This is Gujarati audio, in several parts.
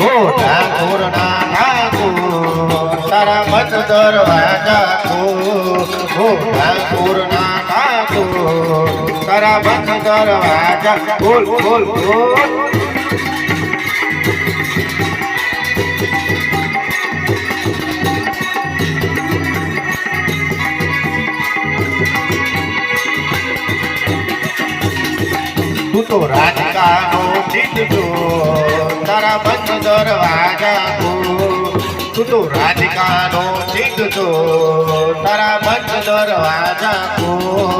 હો ઠાકોર ના ઠાકોર તારા મત દરવાજા હો ઠાકોર ના ઠાકોર તારા મત દરવાજા બોલ બોલ ખોલ તું તો રાધિકાનો જીતજો તારા બંધ દરવાજા તું તો રાધિકાનો જીતજો તારા બંધ દરવાજા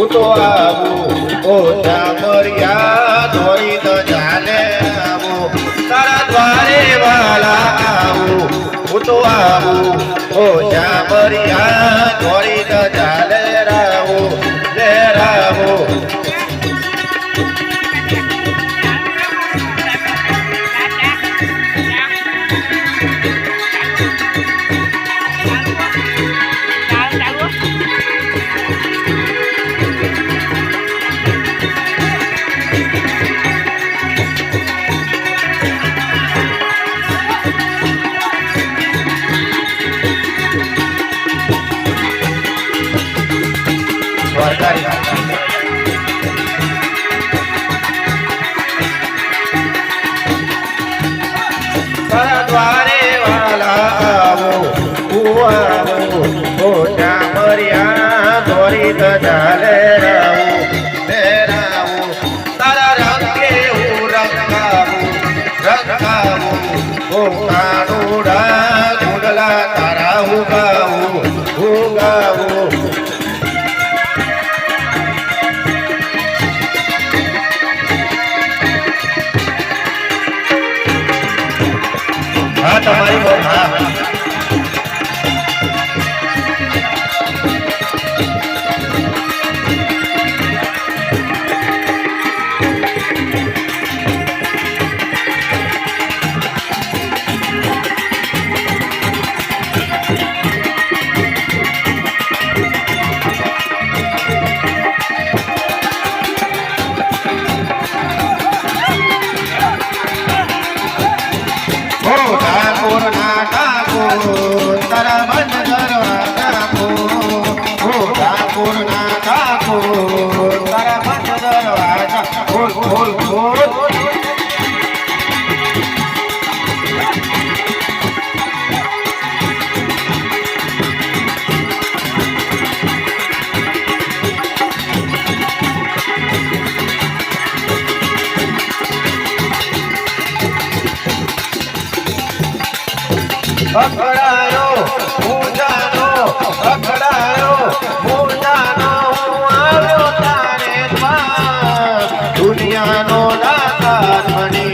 હું તો આવું. ઓ ચામરિયા ધોઈ તો જાને આવું. તારા દ્વારે વાલા આવું. હું તો આવું. ઓ ચામરિયા ધોઈ તો જાને રાવો. હું આવો ઓ ચામરિયા ધોરી તો ચાલે રાવું લે રાવું તારા રંગે હું રંગાવું રંગાવું ઓ કાનુડા ગુડલા તારા હું ગાવું તમારી અખડાયો પૂજાનો અખડાયો પૂજાનો આવ્યો તારે દુનિયાનો દાતા ધણી